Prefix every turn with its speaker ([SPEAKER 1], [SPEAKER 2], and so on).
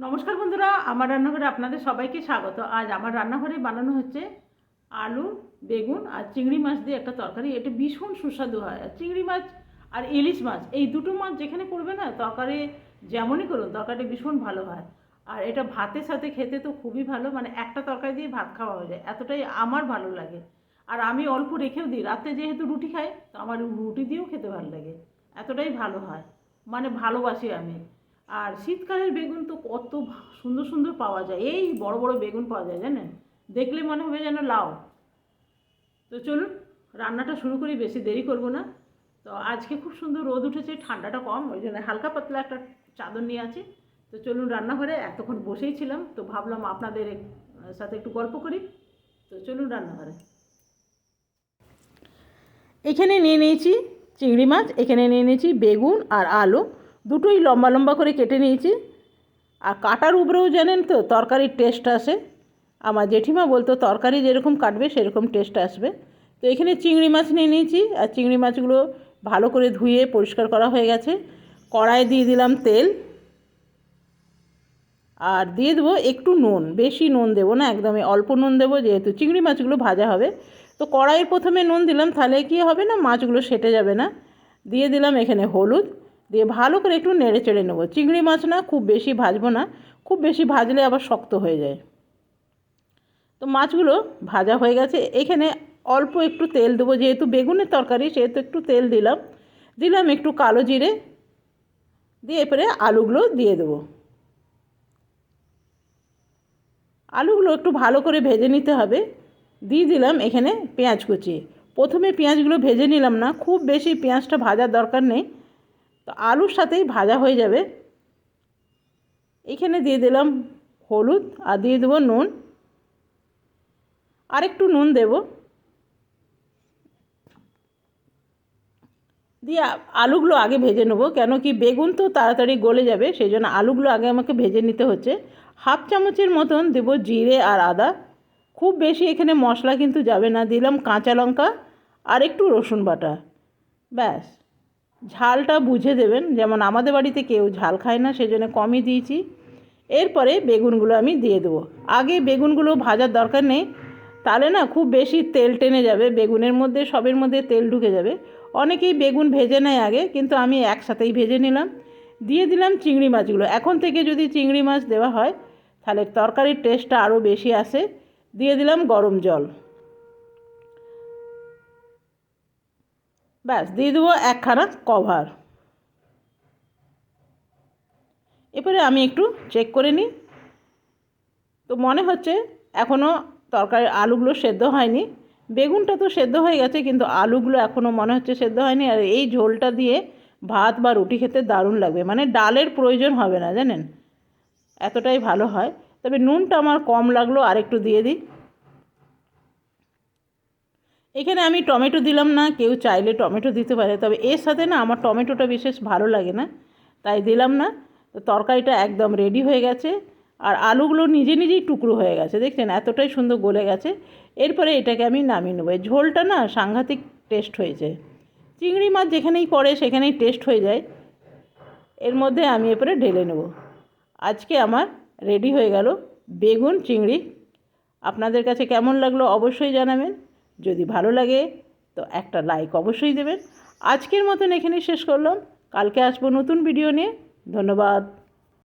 [SPEAKER 1] নমস্কার বন্ধুরা, আমার রান্নাঘরে আপনাদের সবাইকে স্বাগত। আজ আমার রান্নাঘরে বানানো হচ্ছে আলু, বেগুন আর চিংড়ি মাছ দিয়ে একটা তরকারি। এটা ভীষণ সুস্বাদু হয়। আর চিংড়ি মাছ আর ইলিশ মাছ, এই দুটো মাছ যেখানে করবে না, তরকারি যেমনই করুন, তরকারিটা ভীষণ ভালো হয়। আর এটা ভাতের সাথে খেতে তো খুবই ভালো মানে একটা তরকারি দিয়ে ভাত খাওয়া হয়ে যায়। এতটাই আমার ভালো লাগে। আর আমি অল্প রেখেও দিই। রাতে যেহেতু রুটি খাই, তো আমার রুটি দিয়েও খেতে ভালো লাগে। এতটাই ভালো হয়। মানে ভালোবাসি আমি। আর শীতকালের বেগুন তো কত সুন্দর সুন্দর পাওয়া যায়। এই বড় বড় বেগুন পাওয়া যায়, জানেন? দেখলে মনে হবে যেন লাউ। তো চলুন, রান্নাটা শুরু করি, বেশি দেরি করব না। তো আজকে খুব সুন্দর রোদ উঠেছে, ঠান্ডাটা কম, ওই জন্য হালকা পাতলা একটা চাদর নিয়ে আছে। তো চলুন, রান্নাঘরে এতক্ষণ বসেই ছিলাম, তো ভাবলাম আপনাদের সাথে একটু গল্প করি। তো চলুন, রান্নাঘরে। এখানে নিয়ে নিয়েছি চিংড়ি মাছ, এখানে নিয়ে নিয়েছি বেগুন আর আলু। দুটোই লম্বা লম্বা করে কেটে নিয়েছি। আর কাটার উপরেও জানেন তো, তরকারির টেস্ট আসে। আমার জেঠিমা বলতো, তরকারি যেরকম কাটবে, সেরকম টেস্ট আসবে। তো এখানে চিংড়ি মাছ নিয়ে নিয়েছি, আর চিংড়ি মাছগুলো ভালো করে ধুয়ে পরিষ্কার করা হয়ে গেছে। কড়াই দিয়ে দিলাম তেল। আর দিয়ে দেবো একটু নুন, বেশি নুন দেবো না, একদমই অল্প নুন দেবো, যেহেতু চিংড়ি মাছগুলো ভাজা হবে। তো কড়াইয়ের প্রথমে নুন দিলাম, তাহলে কি হবে না, মাছগুলো সেটে যাবে না। দিয়ে দিলাম এখানে হলুদ। দিয়ে ভালো করে একটু নেড়ে চেড়ে নেব। চিংড়ি মাছ না খুব বেশি ভাজবো না, খুব বেশি ভাজলে আবার শক্ত হয়ে যায়। তো মাছগুলো ভাজা হয়ে গেছে। এখানে অল্প একটু তেল দেবো, যেহেতু বেগুনের তরকারি সেহেতু একটু তেল দিলাম। দিলাম একটু কালো জিরে, দিয়ে এরপরে আলুগুলো দিয়ে দেবো। আলুগুলো একটু ভালো করে ভেজে নিতে হবে। দিয়ে দিলাম এখানে পেঁয়াজ কুচি। প্রথমে পেঁয়াজগুলো ভেজে নিলাম না, খুব বেশি পেঁয়াজটা ভাজার দরকার নেই। তো আলুর সাথেই ভাজা হয়ে যাবে। এখানে দিয়ে দিলাম হলুদ আর দিয়ে দেবো নুন। আর একটু নুন দেব। দিয়ে আলুগুলো আগে ভেজে নেব, কেন কি বেগুন তো তাড়াতাড়ি গলে যাবে সেই জন্য আলুগুলো আগে আমাকে ভেজে নিতে হচ্ছে। হাফ চামচের মতন দেবো জিরে আর আদা। খুব বেশি এখানে মশলা কিন্তু যাবে না, দিলাম কাঁচা লঙ্কা আর একটু রসুন বাটা। ব্যাস। ঝালটা বুঝে দেবেন। যেমন আমাদের বাড়িতে কেউ ঝাল খায় না, সেজন্য কমই দিয়েছি। এরপরে বেগুনগুলো আমি দিয়ে দেবো। আগে বেগুনগুলো ভাজার দরকার নেই। তাহলে না খুব বেশি তেল টেনে যাবে, বেগুনের মধ্যে, সবের মধ্যে তেল ঢুকে যাবে। অনেকেই বেগুন ভেজে নেয় আগে, কিন্তু আমি একসাথেই ভেজে নিলাম। দিয়ে দিলাম চিংড়ি মাছগুলো। এখন থেকে যদি চিংড়ি মাছ দেওয়া হয়, তাহলে তরকারির টেস্টটা আরও বেশি আসে। দিয়ে দিলাম গরম জল। ব্যাস, দিয়ে দেবো একখানা কভার এরপরে আমি একটু চেক করে নিই। তো মনে হচ্ছে এখনও তরকারি আলুগুলো সেদ্ধ হয়নি। বেগুনটা তো সেদ্ধ হয়ে গেছে, কিন্তু আলুগুলো এখনও মনে হচ্ছে সেদ্ধ হয়নি। আর এই ঝোলটা দিয়ে ভাত বা রুটি খেতে দারুণ লাগবে। মানে ডালের প্রয়োজন হবে না, জানেন? এতটাই ভালো হয়। তবে নুনটা আমার কম লাগল আর একটু দিয়ে দিই। এখানে আমি টমেটো দিলাম না, কেউ চাইলে টমেটো দিতে পারে, তবে এর সাথে না আমার টমেটোটা বিশেষ ভালো লাগে না, তাই দিলাম না। তো তরকারিটা একদম রেডি হয়ে গেছে, আর আলুগুলো নিজে নিজেই টুকরো হয়ে গেছে, দেখছেন এতটাই সুন্দর গলে গেছে। এরপরে এটাকে আমি নামিয়ে নেব। ঝোলটা না সাংঘাতিক টেস্ট হয়েছে চিংড়ি মাছ যেখানেই পড়ে সেখানেই টেস্ট হয়ে যায়। এর মধ্যে আমি এরপরে ঢেলে নেব। আজকে আমার রেডি হয়ে গেল বেগুন, চিংড়ি। আপনাদের কাছে কেমন লাগল অবশ্যই জানাবেন। যদি ভালো লাগে, তো একটা লাইক অবশ্যই দেবেন। আজকের মতন এখানে শেষ করলাম। কালকে আসব নতুন ভিডিও নিয়ে। ধন্যবাদ।